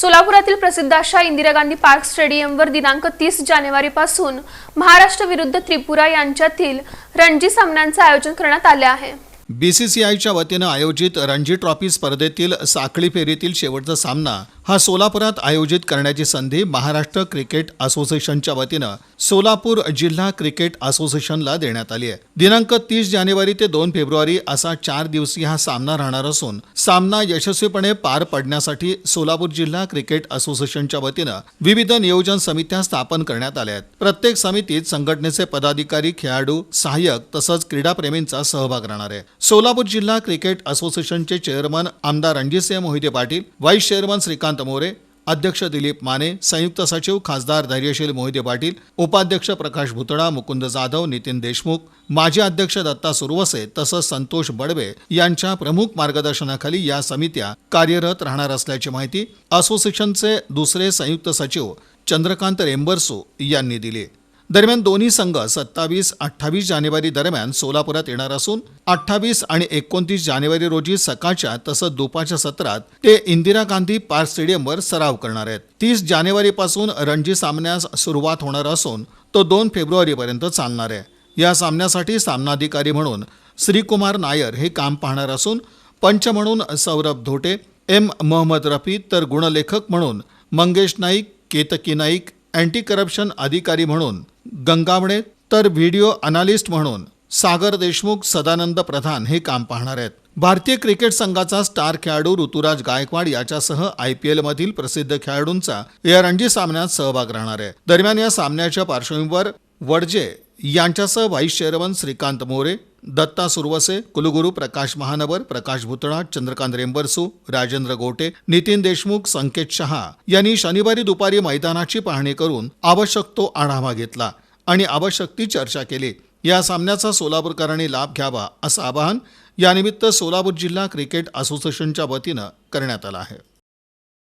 सोलापुरातील प्रसिद्ध अशा इंदिरा गांधी पार्क स्टेडियमवर दिनांक तीस जानेवारीपासून महाराष्ट्र विरुद्ध त्रिपुरा यांच्यातील रणजी सामन्यांचं आयोजन करण्यात आले आहे. बी सी सी आयच्या वतीनं आयोजित रणजी ट्रॉफी स्पर्धेतील साखळी फेरीतील शेवटचा सामना हा सोलापुरात आयोजित करण्याची संधी महाराष्ट्र क्रिकेट असोसिएशनच्या वतीनं सोलापूर जिल्हा क्रिकेट असोसिएशनला देण्यात आली आहे. दिनांक तीस जानेवारी ते दोन फेब्रुवारी असा चार दिवसीय हा सामना राहणार असून सामना यशस्वीपणे पार पडण्यासाठी सोलापूर जिल्हा क्रिकेट असोसिएशनच्या वतीनं विविध नियोजन समित्या स्थापन करण्यात आल्या आहेत. प्रत्येक समितीत संघटनेचे पदाधिकारी खेळाडू सहाय्यक तसंच क्रीडाप्रेमींचा सहभाग राहणार आहे. सोलापूर जिल्हा क्रिकेट असोसिएशनचे चेअरमन आमदार रणजितसिंह मोहिते पाटील व्हाईस चेअरमन श्रीकांत मोरे अध्यक्ष दिलीप माने संयुक्त सचिव खासदार धैर्यशील मोहिते पाटील उपाध्यक्ष प्रकाश भुतळा मुकुंद जाधव नितीन देशमुख माजी अध्यक्ष दत्ता सुरवसे तसंच संतोष बडवे यांच्या प्रमुख मार्गदर्शनाखाली या समित्या कार्यरत राहणार असल्याची माहिती असोसिएशनचे दुसरे संयुक्त सचिव चंद्रकांत रेंबरसू यांनी दिली. दरम्यान दोन्ही संघ सत्तावीस अठ्ठावीस जानेवारी दरम्यान सोलापुरात येणार असून अठ्ठावीस आणि एकोणतीस जानेवारी रोजी सकाळच्या तसंच दुपारच्या सत्रात ते इंदिरा गांधी पार्क स्टेडियमवर सराव करणार आहेत. तीस जानेवारीपासून रणजी सामन्यास सुरुवात होणार असून तो दोन फेब्रुवारीपर्यंत चालणार आहे. या सामन्यासाठी सामनाधिकारी म्हणून श्रीकुमार नायर हे काम पाहणार असून पंच म्हणून सौरभ धोटे एम मोहम्मद रफी तर गुणलेखक म्हणून मंगेश नाईक केतकी नाईक अँटी करप्शन अधिकारी म्हणून गंगावणे तर व्हिडिओ अनालिस्ट म्हणून सागर देशमुख सदानंद प्रधान हे काम पाहणार आहेत. भारतीय क्रिकेट संघाचा स्टार खेळाडू ऋतुराज गायकवाड याच्यासह आय पी एलमधील प्रसिद्ध खेळाडूंचा या रणजी सामन्यात सहभाग राहणार आहे. दरम्यान या सामन्याच्या पार्श्वभूमीवर वडजे यांच्यासह व्हाईस चेअरमन श्रीकांत मोरे दत्ता सुरवसे कुलगुरू प्रकाश महानवर प्रकाश भुतणा चंद्रकांत रेंबरसू राजेंद्र गोटे नितीन देशमुख संकेत शहा यांनी शनिवारी दुपारी मैदानाची पाहणी करून आवश्यक तो आढावा घेतला आणि आवश्यक ती चर्चा केली. या सामन्याचा सोलापूरकरांनी लाभ घ्यावा असं आवाहन यानिमित्त सोलापूर जिल्हा क्रिकेट असोसिएशनच्या वतीनं करण्यात आलं आहे.